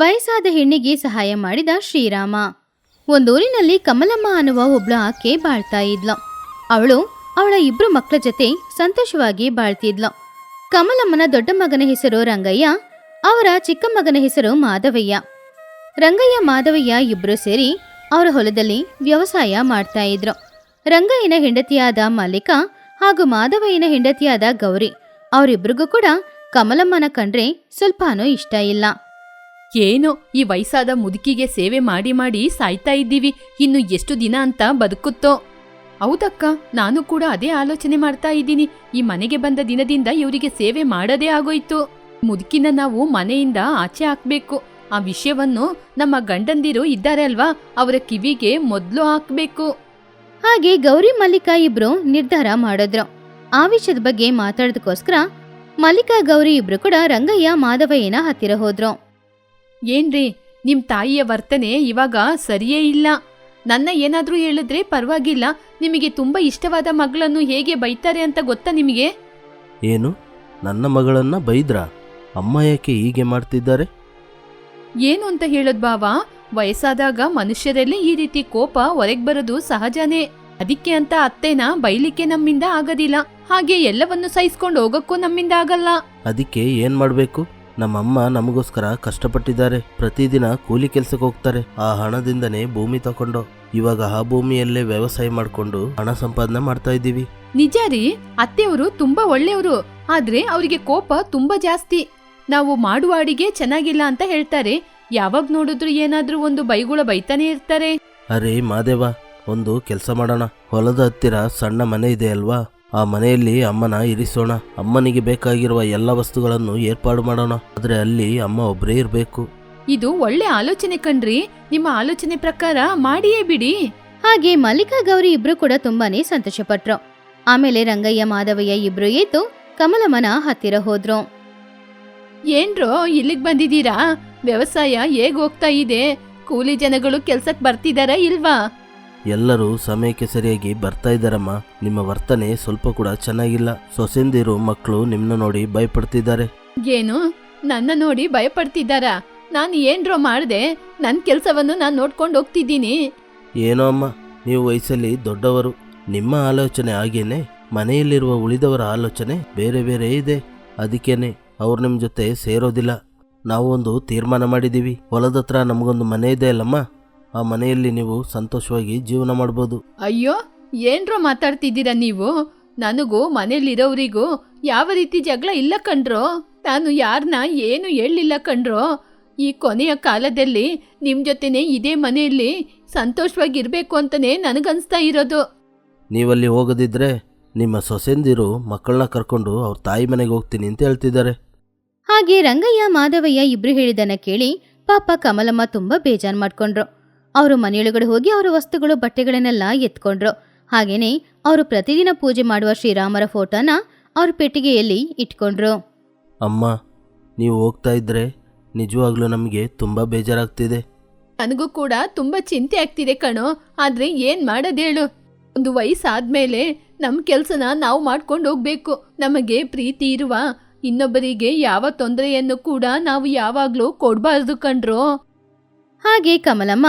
ವಯಸ್ಸಾದ ಹೆಣ್ಣಿಗೆ ಸಹಾಯ ಮಾಡಿದ ಶ್ರೀರಾಮ. ಒಂದೂರಿನಲ್ಲಿ ಕಮಲಮ್ಮ ಅನ್ನುವ ಒಬ್ಳು ಆಕೆ ಬಾಳ್ತಾ ಇದ್ಲ. ಅವಳು ಅವಳ ಇಬ್ರು ಮಕ್ಕಳ ಜೊತೆ ಸಂತೋಷವಾಗಿ ಬಾಳ್ತಿದ್ಲ. ಕಮಲಮ್ಮನ ದೊಡ್ಡ ಮಗನ ಹೆಸರು ರಂಗಯ್ಯ, ಅವರ ಚಿಕ್ಕ ಮಗನ ಹೆಸರು ಮಾಧವಯ್ಯ. ರಂಗಯ್ಯ, ಮಾಧವಯ್ಯ ಇಬ್ರು ಸೇರಿ ಅವರ ಹೊಲದಲ್ಲಿ ವ್ಯವಸಾಯ ಮಾಡ್ತಾ ಇದ್ರು. ರಂಗಯ್ಯನ ಹೆಂಡತಿಯಾದ ಮಲ್ಲಿಕ ಹಾಗೂ ಮಾಧವಯ್ಯನ ಹೆಂಡತಿಯಾದ ಗೌರಿ, ಅವರಿಬ್ರಿಗೂ ಕೂಡ ಕಮಲಮ್ಮನ ಕಂಡ್ರೆ ಸ್ವಲ್ಪನೂ ಇಷ್ಟ ಇಲ್ಲ. ಏನೋ, ಈ ವಯಸ್ಸಾದ ಮುದುಕಿಗೆ ಸೇವೆ ಮಾಡಿ ಮಾಡಿ ಸಾಯ್ತಾ ಇದ್ದೀವಿ, ಇನ್ನು ಎಷ್ಟು ದಿನ ಅಂತ ಬದುಕುತ್ತೋ? ಹೌದಕ್ಕ, ನಾನು ಕೂಡ ಅದೇ ಆಲೋಚನೆ ಮಾಡ್ತಾ ಇದ್ದೀನಿ. ಈ ಮನೆಗೆ ಬಂದ ದಿನದಿಂದ ಇವರಿಗೆ ಸೇವೆ ಮಾಡದೇ ಆಗೋಯ್ತು. ಮುದುಕಿನ ನಾವು ಮನೆಯಿಂದ ಆಚೆ ಹಾಕ್ಬೇಕು. ಆ ವಿಷಯವನ್ನು ನಮ್ಮ ಗಂಡಂದಿರು ಇದ್ದಾರೆ ಅಲ್ವಾ, ಅವರ ಕಿವಿಗೆ ಮೊದ್ಲು ಹಾಕ್ಬೇಕು. ಹಾಗೆ ಗೌರಿ ಮಲ್ಲಿಕಾ ಇಬ್ರು ನಿರ್ಧಾರ ಮಾಡಿದ್ರು. ಆ ವಿಷಯದ ಬಗ್ಗೆ ಮಾತಾಡೋದಕ್ಕೋಸ್ಕರ ಮಲ್ಲಿಕಾ ಗೌರಿ ಇಬ್ರು ಕೂಡ ರಂಗಯ್ಯ ಮಾಧವಯ್ಯನ ಹತ್ತಿರ ಹೋದ್ರು. ಏನ್ರಿ ನಿಮ್ಮ ತಾಯಿಯ ವರ್ತನೆ ಇವಾಗ ಸರಿಯೇ ಇಲ್ಲ. ನನ್ನ ಏನಾದರೂ ಹೇಳಿದ್ರೆ ಪರವಾಗಿಲ್ಲ. ನಿಮಗೆ ತುಂಬಾ ಇಷ್ಟವಾದ ಮಗಳನ್ನು ಹೇಗೆ ಬೈತಾರೆ ಅಂತ ಗೊತ್ತಾ ನಿಮಗೆ? ಏನು? ನನ್ನ ಮಗಳನ್ನ ಬೈದ್ರಾ? ಅಮ್ಮ ಯಾಕೆ ಹೀಗೆ ಮಾಡ್ತಿದ್ದಾರೆ? ಏನು ಅಂತ ಹೇಳೋದ್ ಬಾವಾ ವಯಸ್ಸಾದಾಗ ಮನುಷ್ಯರಲ್ಲಿ ಈ ರೀತಿ ಕೋಪ ಹೊರಗೆ ಬರೋದು ಸಹಜನೇ. ಅದಕ್ಕೆ ಅಂತ ಅತ್ತೆನ ಬೈಲಿಕ್ಕೆ ನಮ್ಮಿಂದ ಆಗೋದಿಲ್ಲ. ಹಾಗೆ ಎಲ್ಲವನ್ನು ಸಹಿಸ್ಕೊಂಡು ಹೋಗಕ್ಕೂ ನಮ್ಮಿಂದ ಆಗಲ್ಲ. ಅದಕ್ಕೆ ಏನ್ ಮಾಡ್ಬೇಕು? ನಮ್ಮಮ್ಮ ನಮಗೋಸ್ಕರ ಕಷ್ಟಪಟ್ಟಿದ್ದಾರೆ. ಪ್ರತಿದಿನ ಕೂಲಿ ಕೆಲ್ಸಕ್ಕೆ ಹೋಗ್ತಾರೆ. ಆ ಹಣದಿಂದನೇ ಭೂಮಿ ತಕೊಂಡು ಇವಾಗ ಆ ಭೂಮಿಯಲ್ಲೇ ವ್ಯವಸಾಯ ಮಾಡ್ಕೊಂಡು ಹಣ ಸಂಪಾದನೆ ಮಾಡ್ತಾ ಇದ್ದೀವಿ. ನಿಜ ರೀ ಅತ್ತೆಯವರು ತುಂಬಾ ಒಳ್ಳೆಯವರು ಆದ್ರೆ ಅವರಿಗೆ ಕೋಪ ತುಂಬಾ ಜಾಸ್ತಿ. ನಾವು ಮಾಡುವ ಅಡಿಗೆ ಚೆನ್ನಾಗಿಲ್ಲ ಅಂತ ಹೇಳ್ತಾರೆ. ಯಾವಾಗ ನೋಡಿದ್ರು ಏನಾದ್ರೂ ಒಂದು ಬೈಗುಳ ಬೈತಾನೆ ಇರ್ತಾರೆ. ಅರೆ ಮಾದೇವ ಒಂದು ಕೆಲಸ ಮಾಡೋಣ. ಹೊಲದ ಹತ್ತಿರ ಸಣ್ಣ ಮನೆ ಇದೆ ಅಲ್ವಾ? ಆ ಮನೆಯಲ್ಲಿ ಅಮ್ಮನ ಇರಿಸೋಣ. ಅಮ್ಮನಿಗೆ ಬೇಕಾಗಿರುವ ಎಲ್ಲ ವಸ್ತುಗಳನ್ನು ಏರ್ಪಾಡು ಮಾಡೋಣ. ಆದ್ರೆ ಅಲ್ಲಿ ಅಮ್ಮ ಒಬ್ಬರೇ ಇರಬೇಕು. ಇದು ಒಳ್ಳೆ ಆಲೋಚನೆ ಕಣ್ರಿ. ನಿಮ್ಮ ಆಲೋಚನೆ ಪ್ರಕಾರ ಮಾಡಿಯೇ ಬಿಡಿ. ಹಾಗೆ ಮಲ್ಲಿಕಾ ಗೌರಿ ಇಬ್ರು ಕೂಡ ತುಂಬಾನೇ ಸಂತೋಷಪಟ್ರು. ಆಮೇಲೆ ರಂಗಯ್ಯ ಮಾಧವಯ್ಯ ಇಬ್ರು ಎದ್ದು ಕಮಲಮ್ಮನ ಹತ್ತಿರ ಹೋದ್ರು. ಏನ್ರೋ ಇಲ್ಲಿಗ್ ಬಂದಿದ್ದೀರಾ? ವ್ಯವಸಾಯ ಹೇಗ್ ಹೋಗ್ತಾ ಇದೆ? ಕೂಲಿ ಜನಗಳು ಕೆಲ್ಸಕ್ ಬರ್ತಿದಾರಾ ಇಲ್ವಾ? ಎಲ್ಲರೂ ಸಮಯಕ್ಕೆ ಸರಿಯಾಗಿ ಬರ್ತಾ ಇದ್ದಾರಮ್ಮ. ನಿಮ್ಮ ವರ್ತನೆ ಸ್ವಲ್ಪ ಕೂಡ ಚೆನ್ನಾಗಿಲ್ಲ. ಸೊಸೆಂದಿರು ಮಕ್ಕಳು ನಿಮ್ಮನ್ನ ನೋಡಿ ಭಯಪಡ್ತಿದ್ದಾರೆ. ಏನು? ನನ್ನ ನೋಡಿ ಭಯಪಡ್ತಿದ್ದಾರಾ? ನಾನು ಏನ್ರೋ ಮಾಡ್ದೆ. ನನ್ನ ಕೆಲಸವನ್ನು ನಾನು ನೋಡ್ಕೊಂಡು ಹೋಗ್ತಿದ್ದೀನಿ. ಏನೋ ಅಮ್ಮ ನೀವು ವಯಸ್ಸಲ್ಲಿ ದೊಡ್ಡವರು. ನಿಮ್ಮ ಆಲೋಚನೆ ಹಾಗೇನೆ ಮನೆಯಲ್ಲಿರುವ ಉಳಿದವರ ಆಲೋಚನೆ ಬೇರೆ ಬೇರೆ ಇದೆ. ಅದಕ್ಕೇನೆ ಅವ್ರು ನಿಮ್ಮ ಜೊತೆ ಸೇರೋದಿಲ್ಲ. ನಾವೊಂದು ತೀರ್ಮಾನ ಮಾಡಿದ್ದೀವಿ. ಹೊಲದತ್ರ ನಮಗೊಂದು ಮನೆ ಇದೆ ಅಲ್ಲಮ್ಮ. ಆ ಮನೆಯಲ್ಲಿ ನೀವು ಸಂತೋಷವಾಗಿ ಜೀವನ ಮಾಡ್ಬೋದು. ಅಯ್ಯೋ ಏನ್ರ ಮಾತಾಡ್ತಿದ್ದೀರಾ ನೀವು? ನನಗೂ ಮನೇಲಿರೋರಿಗೂ ಯಾವ ರೀತಿ ಜಗಳ ಇಲ್ಲ ಕಣ್ರೋ? ನಾನು ಯಾರನ್ನ ಏನು ಹೇಳಿಲ್ಲ ಕಣ್ರೋ? ಈ ಕೊನೆಯ ಕಾಲದಲ್ಲಿ ನಿಮ್ ಜೊತೆನೆ ಇದೇ ಮನೆಯಲ್ಲಿ ಸಂತೋಷವಾಗಿರ್ಬೇಕು ಅಂತಾನೆ ನನಗನ್ಸ್ತಾ ಇರೋದು. ನೀವಲ್ಲಿ ಹೋಗದಿದ್ರೆ ನಿಮ್ಮ ಸೊಸೆಂದಿರು ಮಕ್ಕಳನ್ನ ಕರ್ಕೊಂಡು ಅವ್ರ ತಾಯಿ ಮನೆಗೆ ಹೋಗ್ತೀನಿ ಅಂತ ಹೇಳ್ತಿದ್ದಾರೆ. ಹಾಗೆ ರಂಗಯ್ಯ ಮಾಧವಯ್ಯ ಇಬ್ರು ಹೇಳಿದನ್ನ ಕೇಳಿ ಪಾಪ ಕಮಲಮ್ಮ ತುಂಬಾ ಬೇಜಾರ್ ಮಾಡ್ಕೊಂಡ್ರು. ಅವರು ಮನೆಯೊಳಗಡೆ ಹೋಗಿ ಅವರ ವಸ್ತುಗಳು ಬಟ್ಟೆಗಳನ್ನೆಲ್ಲ ಎತ್ಕೊಂಡ್ರು. ಹಾಗೇನೆ ಅವರು ಪ್ರತಿದಿನ ಪೂಜೆ ಮಾಡುವ ಶ್ರೀರಾಮರ ಫೋಟೋನ ಅವ್ರ ಪೆಟ್ಟಿಗೆಯಲ್ಲಿ ಇಟ್ಕೊಂಡ್ರು. ಅಮ್ಮ ನೀವು ಹೋಗ್ತಾ ಇದ್ರೆ ನಿಜವಾಗ್ಲೂ ನಮಗೆ ತುಂಬಾ ಬೇಜಾರಾಗ್ತಿದೆ. ನನಗೂ ಕೂಡ ತುಂಬಾ ಚಿಂತೆ ಆಗ್ತಿದೆ ಕಣೋ ಆದ್ರೆ ಏನ್ ಮಾಡೋದೇಳು ಒಂದು ವಯಸ್ಸಾದ್ಮೇಲೆ ನಮ್ ಕೆಲ್ಸನ ನಾವು ಮಾಡ್ಕೊಂಡು ಹೋಗ್ಬೇಕು. ನಮಗೆ ಪ್ರೀತಿ ಇರುವ ಇನ್ನೊಬ್ಬರಿಗೆ ಯಾವ ತೊಂದರೆಯನ್ನು ಕೂಡ ನಾವು ಯಾವಾಗ್ಲೂ ಕೊಡ್ಬಾರ್ದು ಕಣ್ರೋ. ಹಾಗೆ ಕಮಲಮ್ಮ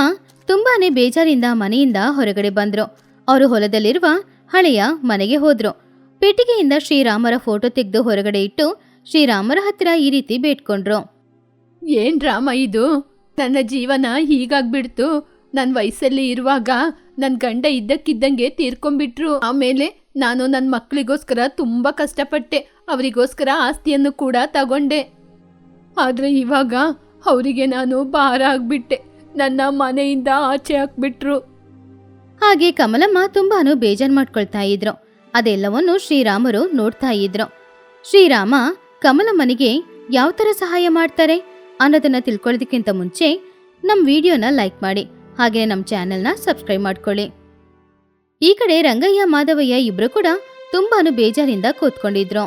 ತುಂಬಾನೇ ಬೇಜಾರಿಂದ ಮನೆಯಿಂದ ಹೊರಗಡೆ ಬಂದ್ರು. ಅವರು ಹೊಲದಲ್ಲಿರುವ ಹಳೆಯ ಮನೆಗೆ ಹೋದ್ರು. ಪೆಟ್ಟಿಗೆಯಿಂದ ಶ್ರೀರಾಮರ ಫೋಟೋ ತೆಗೆದು ಹೊರಗಡೆ ಇಟ್ಟು ಶ್ರೀರಾಮರ ಹತ್ತಿರ ಈ ರೀತಿ ಬೇಡ್ಕೊಂಡ್ರು. ಏನ್ ರಾಮ ಇದು? ನನ್ನ ಜೀವನ ಹೀಗಾಗ್ಬಿಡ್ತು. ನನ್ನ ವಯಸ್ಸಲ್ಲಿ ಇರುವಾಗ ನನ್ನ ಗಂಡ ಇದ್ದಕ್ಕಿದ್ದಂಗೆ ತೀರ್ಕೊಂಡ್ಬಿಟ್ರು. ಆಮೇಲೆ ನಾನು ನನ್ನ ಮಕ್ಕಳಿಗೋಸ್ಕರ ತುಂಬಾ ಕಷ್ಟಪಟ್ಟೆ. ಅವರಿಗೋಸ್ಕರ ಆಸ್ತಿಯನ್ನು ಕೂಡ ತಗೊಂಡೆ. ಆದ್ರೆ ಇವಾಗ ಅವರಿಗೆ ನಾನು ಭಾರ ಆಗ್ಬಿಟ್ಟೆ. ನನ್ನ ಮನೆಯಿಂದ ಆಚೆ ಹಾಕ್ಬಿಟ್ರು. ಹಾಗೆ ಕಮಲಮ್ಮ ತುಂಬಾನು ಬೇಜಾರ್ ಮಾಡ್ಕೊಳ್ತಾ ಇದ್ರು. ಅದೆಲ್ಲವನ್ನು ಶ್ರೀರಾಮರು ನೋಡ್ತಾ ಇದ್ರು. ಶ್ರೀರಾಮ ಕಮಲಮ್ಮನಿಗೆ ಯಾವ ಥರ ಸಹಾಯ ಮಾಡ್ತಾರೆ ಅನ್ನೋದನ್ನ ತಿಳ್ಕೊಳ್ಳೋದಕ್ಕಿಂತ ಮುಂಚೆ ನಮ್ಮ ವಿಡಿಯೋನ ಲೈಕ್ ಮಾಡಿ ಹಾಗೆ ನಮ್ಮ ಚಾನೆಲ್ನ ಸಬ್ಸ್ಕ್ರೈಬ್ ಮಾಡ್ಕೊಳ್ಳಿ. ಈ ಕಡೆ ರಂಗಯ್ಯ ಮಾಧವಯ್ಯ ಇಬ್ರು ಕೂಡ ತುಂಬಾನು ಬೇಜಾರಿಂದ ಕೂತ್ಕೊಂಡಿದ್ರು.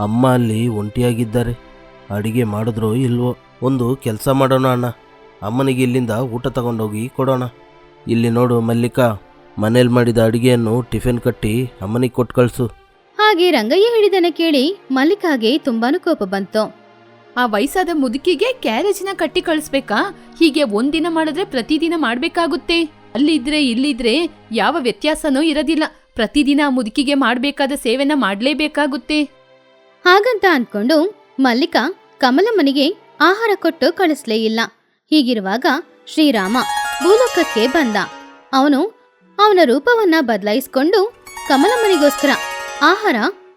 ಅಮ್ಮ ಅಲ್ಲಿ ಒಂಟಿಯಾಗಿದ್ದಾರೆ. ಅಡಿಗೆ ಮಾಡಿದ್ರೋ ಇಲ್ವೋ ಒಂದು ಕೆಲಸ ಮಾಡೋಣ ಅಣ್ಣ. ಅಮ್ಮನಿಗೆ ಇಲ್ಲಿಂದ ಊಟ ತಗೊಂಡೋಗಿ ಕೊಡೋಣ. ಇಲ್ಲಿ ನೋಡು ಮಲ್ಲಿಕಾ ಮನೇಲಿ ಮಾಡಿದ ಅಡಿಗೆಯನ್ನು ಟಿಫಿನ್ ಕಟ್ಟಿ ಅಮ್ಮನಿಗೆ ಕೊಟ್ಟು ಕಳಿಸು. ಹಾಗೆ ರಂಗಯ್ಯ ಹೇಳಿದನ ಕೇಳಿ ಮಲ್ಲಿಕಾಗೆ ತುಂಬಾನು ಕೋಪ ಬಂತು. ಆ ವಯಸ್ಸಾದ ಮುದುಕಿಗೆ ಕ್ಯಾರೇಜ್ನ ಕಟ್ಟಿ ಕಳಿಸ್ಬೇಕಾ? ಹೀಗೆ ಒಂದಿನ ಮಾಡಿದ್ರೆ ಪ್ರತಿದಿನ ಮಾಡ್ಬೇಕಾಗುತ್ತೆ. ಅಲ್ಲಿದ್ರೆ ಇಲ್ಲಿದ್ರೆ ಯಾವ ವ್ಯತ್ಯಾಸನೂ ಇರೋದಿಲ್ಲ. ಪ್ರತಿದಿನ ಆ ಮುದುಕಿಗೆ ಮಾಡಬೇಕಾದ ಸೇವೆನ ಮಾಡಲೇಬೇಕಾಗುತ್ತೆ. ಹಾಗಂತ ಅಂದ್ಕೊಂಡು ಮಲ್ಲಿಕಾ ಕಮಲಮ್ಮನಿಗೆ ಆಹಾರ ಕೊಟ್ಟು ಕಳಿಸ್ಲೇ ಇಲ್ಲ. ಹೀಗಿರುವಾಗ ಶ್ರೀರಾಮ ಭೂಲೋಕಕ್ಕೆ ಬಂದ. ಅವನು ಅವನ ರೂಪವನ್ನ ಬದಲಾಯಿಸಿಕೊಂಡು ಕಮಲಮ್ಮನಿಗೋಸ್ಕರ ಆಹಾರ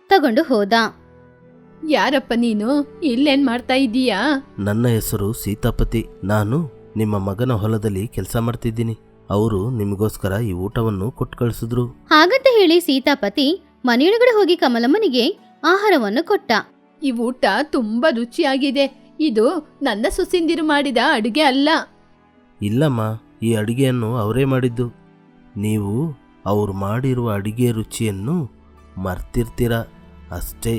ತಗೊಂಡು ಹೋದ. ಯಾರಪ್ಪ ನೀನು? ಇಲ್ಲೇನ್ ಮಾಡ್ತಾ ಇದ್ದೀಯಾ ನನ್ನ ಹೆಸರು ಸೀತಾಪತಿ. ನಾನು ನಿಮ್ಮ ಮಗನ ಹೊಲದಲ್ಲಿ ಕೆಲಸ ಮಾಡ್ತಿದ್ದೀನಿ. ಅವರು ನಿಮಗೋಸ್ಕರ ಈ ಊಟವನ್ನು ಕೊಟ್ಟು ಕಳಿಸಿದ್ರು ಹಾಗಂತ ಹೇಳಿ ಸೀತಾಪತಿ ಮನೆಯೊಳಗಡೆ ಹೋಗಿ ಕಮಲಮ್ಮನಿಗೆ ಆಹಾರವನ್ನು ಕೊಟ್ಟ. ಈ ಊಟ ತುಂಬಾ ರುಚಿಯಾಗಿದೆ. ಇದು ನನ್ನ ಸುಸಿಂದಿರು ಮಾಡಿದ ಅಡುಗೆ ಅಲ್ಲ. ಇಲ್ಲಮ್ಮ ಈ ಅಡುಗೆಯನ್ನು ಅವರೇ ಮಾಡಿದ್ದು. ನೀವು ಅವ್ರು ಮಾಡಿರುವ ಅಡುಗೆ ರುಚಿಯನ್ನು ಮರ್ತಿರ್ತೀರ ಅಷ್ಟೇ.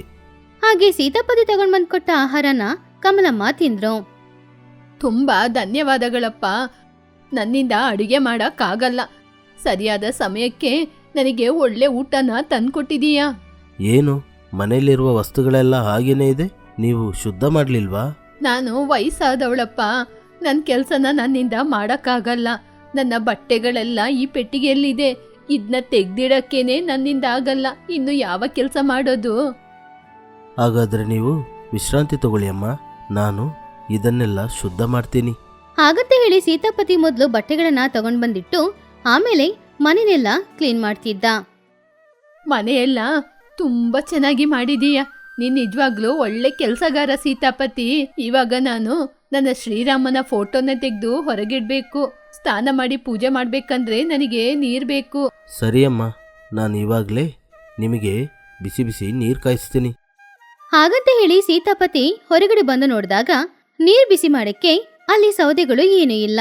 ಹಾಗೆ ಸೀತಾಪತಿ ತಗೊಂಡ್ ಬಂದ್ ಕೊಟ್ಟ ಆಹಾರನ ಕಮಲಮ್ಮ ತಿಂದ್ರು. ತುಂಬಾ ಧನ್ಯವಾದಗಳಪ್ಪ. ನನ್ನಿಂದ ಅಡುಗೆ ಮಾಡಕ್ಕಾಗಲ್ಲ. ಸರಿಯಾದ ಸಮಯಕ್ಕೆ ನನಗೆ ಒಳ್ಳೆ ಊಟನ ತಂದ್ಕೊಟ್ಟಿದೀಯಾ. ಏನು ಮನೆಯಲ್ಲಿರುವ ವಸ್ತುಗಳೆಲ್ಲ ಹಾಗೇನೇ ಇದೆ? ನೀವು ಶುದ್ಧ ಮಾಡಲಿಲ್ವಾ? ನಾನು ವಯಸ್ಸಾದವಳಪ್ಪ. ನನ್ನ ಕೆಲಸನ ನನ್ನಿಂದ ಮಾಡೋಕ್ಕಾಗಲ್ಲ. ನನ್ನ ಬಟ್ಟೆಗಳೆಲ್ಲ ಈ ಪೆಟ್ಟಿಗೆಯಲ್ಲಿದೆ. ಇದನ್ನ ತೆಗ್ದಿಡಕ್ಕೇನೆ ನನ್ನಿಂದ ಆಗಲ್ಲ. ಇನ್ನು ಯಾವ ಕೆಲಸ ಮಾಡೋದು? ಹಾಗಾದರೆ ನೀವು ವಿಶ್ರಾಂತಿ ತಗೊಳ್ಳಿ ಅಮ್ಮ. ನಾನು ಇದನ್ನೆಲ್ಲ ಶುದ್ಧ ಮಾಡ್ತೀನಿ. ಹಾಗಂತ ಹೇಳಿ ಸೀತಾಪತಿ ಮೊದಲು ಬಟ್ಟೆಗಳನ್ನ ತಗೊಂಡ್ ಬಂದಿಟ್ಟು ಆಮೇಲೆ ಮನೆಯೆಲ್ಲ ಕ್ಲೀನ್ ಮಾಡ್ತಿದ್ದ. ಮನೆಯೆಲ್ಲ ತುಂಬಾ ಚೆನ್ನಾಗಿ ಮಾಡಿದೀಯ. ನೀನ್ ನಿಜವಾಗ್ಲೂ ಒಳ್ಳೆ ಕೆಲಸಗಾರ ಸೀತಾಪತಿ. ಇವಾಗ ನಾನು ನನ್ನ ಶ್ರೀರಾಮನ ಫೋಟೋನ ತೆಗೆದು ಹೊರಗಿಡ್ಬೇಕು. ಸ್ನಾನ ಮಾಡಿ ಪೂಜೆ ಮಾಡ್ಬೇಕಂದ್ರೆ ನನಗೆ ನೀರ್ ಬೇಕು. ಸರಿ ಅಮ್ಮ ನಾನು ಇವಾಗಲೇ ನಿಮಗೆ ಬಿಸಿ ಬಿಸಿ ನೀರು ಕಾಯಿಸ್ತೀನಿ. ಹಾಗಂತ ಹೇಳಿ ಸೀತಾಪತಿ ಹೊರಗಡೆ ಬಂದು ನೋಡಿದಾಗ ನೀರ್ ಬಿಸಿ ಮಾಡಕ್ಕೆ ಅಲ್ಲಿ ಸೌದೆಗಳು ಏನೂ ಇಲ್ಲ.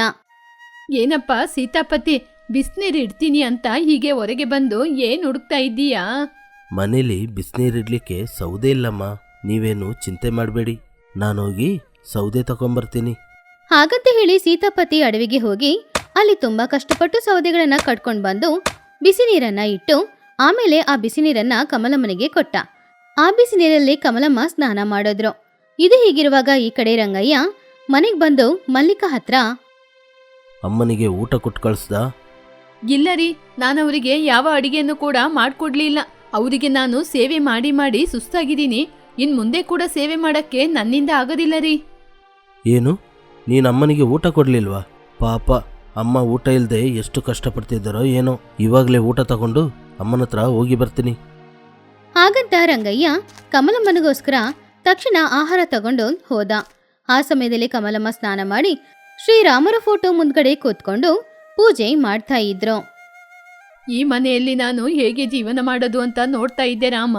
ಏನಪ್ಪ ಸೀತಾಪತಿ ಬಿಸ್ನೀರ್ ಇಡ್ತೀನಿ ಅಂತ ಹೀಗೆ ಹೊರಗೆ ಬಂದು ಏನ್ ಹುಡುಕ್ತಾ ಇದ್ದೀಯಾ? ಮನೇಲಿ ಬಿಸಿನೀರಿಡ್ಲಿಕ್ಕೆ ಸೌದೆ ಇಲ್ಲಮ್ಮ. ನೀವೇನು ಚಿಂತೆ ಮಾಡಬೇಡಿ. ನಾನೋಗಿ ಸೌದೆ ತಗೊಂಬರ್ತೀನಿ. ಹಾಗಂತ ಹೇಳಿ ಸೀತಾಪತಿ ಅಡವಿಗೆ ಹೋಗಿ ಅಲ್ಲಿ ತುಂಬಾ ಕಷ್ಟಪಟ್ಟು ಸೌದೆಗಳನ್ನ ಕಟ್ಕೊಂಡು ಬಂದು ಬಿಸಿ ನೀರನ್ನ ಇಟ್ಟು ಆಮೇಲೆ ಆ ಬಿಸಿ ನೀರನ್ನ ಕಮಲಮ್ಮನಿಗೆ ಕೊಟ್ಟ. ಆ ಬಿಸಿ ನೀರಲ್ಲಿ ಕಮಲಮ್ಮ ಸ್ನಾನ ಮಾಡಿದ್ರು. ಇದು ಹೀಗಿರುವಾಗ ಈ ಕಡೆ ರಂಗಯ್ಯ ಮನೆಗ್ ಬಂದು ಮಲ್ಲಿಕಾ ಹತ್ರ ಅಮ್ಮನಿಗೆ ಊಟ ಕೊಟ್ಟು ಕಳಿಸ್ದ? ಇಲ್ಲ ರೀ ನಾನು ಅವರಿಗೆ ಯಾವ ಅಡಿಗೆಯನ್ನು ಕೂಡ ಮಾಡ್ಕೊಡ್ಲಿಲ್ಲ. ಅವರಿಗೆ ನಾನು ಸೇವೆ ಮಾಡಿ ಮಾಡಿ ಸುಸ್ತಾಗಿದ್ದೀನಿ. ಇನ್ ಮುಂದೆ ಕೂಡ ಸೇವೆ ಮಾಡಕ್ಕೆ ನನ್ನಿಂದ ಆಗೋದಿಲ್ಲ ರೀ. ಏನು? ನೀನು ಅಮ್ಮನಿಗೆ ಊಟ ಕೊಡ್ಲಿಲ್ವಾ? ಪಾಪ ಅಮ್ಮ ಊಟ ಇಲ್ಲದೆ ಎಷ್ಟು ಕಷ್ಟಪಡ್ತಿದ್ದಾರೋ ಏನೋ. ಇವಾಗಲೇ ಊಟ ತಗೊಂಡು ಅಮ್ಮನ ಹತ್ರ ಹೋಗಿ ಬರ್ತೀನಿ. ಹಾಗಂತ ರಂಗಯ್ಯ ಕಮಲಮ್ಮನಿಗೋಸ್ಕರ ತಕ್ಷಣ ಆಹಾರ ತಗೊಂಡು ಹೋದ. ಆ ಸಮಯದಲ್ಲಿ ಕಮಲಮ್ಮ ಸ್ನಾನ ಮಾಡಿ ಶ್ರೀರಾಮರ ಫೋಟೋ ಮುಂದ್ಗಡೆ ಕೂತ್ಕೊಂಡು ಪೂಜೆ ಮಾಡ್ತಾ ಇದ್ರು. ಈ ಮನೆಯಲ್ಲಿ ನಾನು ಹೇಗೆ ಜೀವನ ಮಾಡೋದು ಅಂತ ನೋಡ್ತಾ ಇದ್ದೆ ರಾಮ.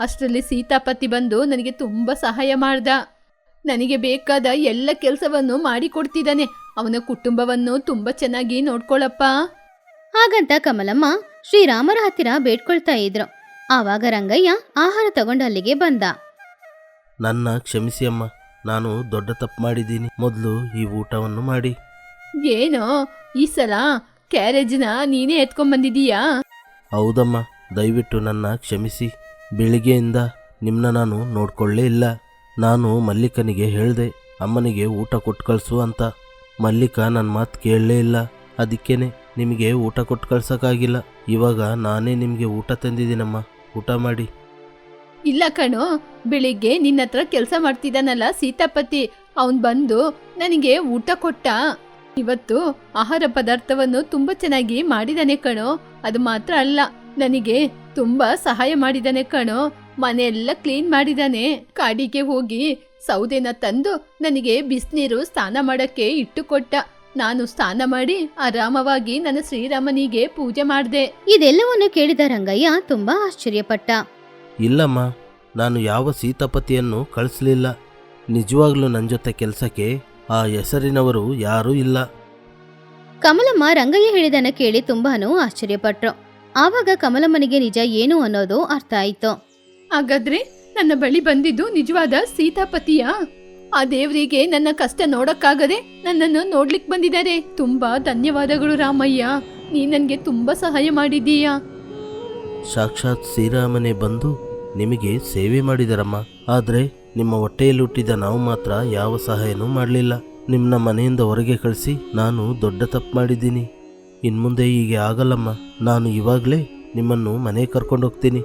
ಅಷ್ಟರಲ್ಲಿ ಸೀತಾಪತಿ ಬಂದು ನನಗೆ ತುಂಬ ಸಹಾಯ ಮಾಡ್ದ. ನನಗೆ ಬೇಕಾದ ಎಲ್ಲ ಕೆಲಸವನ್ನು ಮಾಡಿಕೊಡ್ತಿದ್ದಾನೆ. ಅವನ ಕುಟುಂಬವನ್ನು ತುಂಬ ಚೆನ್ನಾಗಿ ನೋಡ್ಕೊಳಪ್ಪ. ಹಾಗಂತ ಕಮಲಮ್ಮ ಶ್ರೀರಾಮರ ಹತ್ತಿರ ಬೇಡ್ಕೊಳ್ತಾ ಇದ್ರು. ಆವಾಗ ರಂಗಯ್ಯ ಆಹಾರ ತಗೊಂಡು ಅಲ್ಲಿಗೆ ಬಂದ. ನನ್ನ ಕ್ಷಮಿಸಿ ಅಮ್ಮ ನಾನು ದೊಡ್ಡ ತಪ್ಪು ಮಾಡಿದ್ದೀನಿ. ಮೊದಲು ಈ ಊಟವನ್ನು ಮಾಡಿ. ಏನೋ ಈ ಸಲ ಕ್ಯಾರೇಜ್ನ ನೀನೇ ಎತ್ಕೊಂಡ್ಬಂದಿದೀಯಾ ಹೌದಮ್ಮ ದಯವಿಟ್ಟು ನನ್ನ ಕ್ಷಮಿಸಿ. ಬೆಳಿಗ್ಗೆಯಿಂದ ನಿಮ್ಮನ್ನ ನಾನು ನೋಡ್ಕೊಳ್ಳೇ ಇಲ್ಲ. ನಾನು ಮಲ್ಲಿಕನಿಗೆ ಹೇಳಿದೆ ಅಮ್ಮನಿಗೆ ಊಟ ಕೊಟ್ಟು ಕಳಿಸು ಅಂತ. ಮಲ್ಲಿಕ ನನ್ನ ಮಾತು ಕೇಳಲೇ ಇಲ್ಲ. ಅದಕ್ಕೇನೆ ನಿಮಗೆ ಊಟ ಕೊಟ್ಟು ಕಳ್ಸೋಕ್ಕಾಗಿಲ್ಲ. ಇವಾಗ ನಾನೇ ನಿಮಗೆ ಊಟ ತಂದಿದ್ದೀನಮ್ಮ. ಊಟ ಮಾಡಿ. ಇಲ್ಲ ಕಣೋ ಬೆಳಿಗ್ಗೆ ನಿನ್ನ ಹತ್ರ ಕೆಲಸ ಮಾಡ್ತಿದ್ದಾನಲ್ಲ ಸೀತಾಪತಿ. ಅವನ್ ಬಂದು ನನಗೆ ಊಟ ಕೊಟ್ಟ. ಇವತ್ತು ಆಹಾರ ಪದಾರ್ಥವನ್ನು ತುಂಬಾ ಚೆನ್ನಾಗಿ ಮಾಡಿದಾನೆ ಕಣೋ. ಅದು ಮಾತ್ರ ಅಲ್ಲ ನನಗೆ ತುಂಬಾ ಸಹಾಯ ಮಾಡಿದಾನೆ ಕಣೋ. ಮನೆಯೆಲ್ಲ ಕ್ಲೀನ್ ಮಾಡಿದಾನೆ. ಕಾಡಿಗೆ ಹೋಗಿ ಸೌದೆನ ತಂದು ನನಗೆ ಬಿಸಿನೀರು ಸ್ನಾನ ಮಾಡಕ್ಕೆ ಇಟ್ಟು ಕೊಟ್ಟ ನಾನು ಸ್ನಾನ ಮಾಡಿ ಆರಾಮವಾಗಿ ನನ್ನ ಶ್ರೀರಾಮನಿಗೆ ಪೂಜೆ ಮಾಡಿದೆ. ಇದೆಲ್ಲವನ್ನು ಕೇಳಿದ ರಂಗಯ್ಯ ತುಂಬಾ ಆಶ್ಚರ್ಯಪಟ್ಟ. ಇಲ್ಲಮ್ಮ ನಾನು ಯಾವ ಸೀತಾಪತಿಯನ್ನು ಕಳಿಸ್ಲಿಲ್ಲ. ನಿಜವಾಗ್ಲೂ ನನ್ನ ಜೊತೆ ಕೆಲಸಕ್ಕೆ ಆ ಹೆಸರಿನವರು ಯಾರೂ ಇಲ್ಲ. ಕಮಲಮ್ಮ ರಂಗಯ್ಯ ಹೇಳಿದನ್ನ ಕೇಳಿ ತುಂಬಾನು ಆಶ್ಚರ್ಯಪಟ್ರು. ಆವಾಗ ಕಮಲಮ್ಮನಿಗೆ ನಿಜ ಏನು ಅನ್ನೋದು ಅರ್ಥ ಆಯ್ತು. ಹಾಗಾದ್ರೆ ನನ್ನ ಬಳಿ ಬಂದಿದ್ದು ನಿಜವಾದ ಸೀತಾಪತಿಯ? ಆ ದೇವರಿಗೆ ನನ್ನ ಕಷ್ಟ ನೋಡಕ್ಕಾಗದೆ ನನ್ನನ್ನು ನೋಡ್ಲಿಕ್ ಬಂದಿದ್ದಾರೆ. ತುಂಬಾ ಧನ್ಯವಾದಗಳು ರಾಮಯ್ಯ. ನೀ ನನ್ಗೆ ತುಂಬಾ ಸಹಾಯ ಮಾಡಿದ್ದೀಯಾ? ಸಾಕ್ಷಾತ್ ಶ್ರೀರಾಮನೇ ಬಂದು ನಿಮಗೆ ಸೇವೆ ಮಾಡಿದರಮ್ಮ. ಆದರೆ ನಿಮ್ಮ ಹೊಟ್ಟೆಯಲ್ಲಿ ಹುಟ್ಟಿದ ನಾವು ಮಾತ್ರ ಯಾವ ಸಹಾಯನೂ ಮಾಡಲಿಲ್ಲ. ನಿಮ್ಮನ್ನ ಮನೆಯಿಂದ ಹೊರಗೆ ಕಳಿಸಿ ನಾನು ದೊಡ್ಡ ತಪ್ಪು ಮಾಡಿದ್ದೀನಿ. ಇನ್ಮುಂದೆ ಹೀಗೆ ಆಗಲ್ಲಮ್ಮ. ನಾನು ಇವಾಗಲೇ ನಿಮ್ಮನ್ನು ಮನೆಗೆ ಕರ್ಕೊಂಡು ಹೋಗ್ತೀನಿ.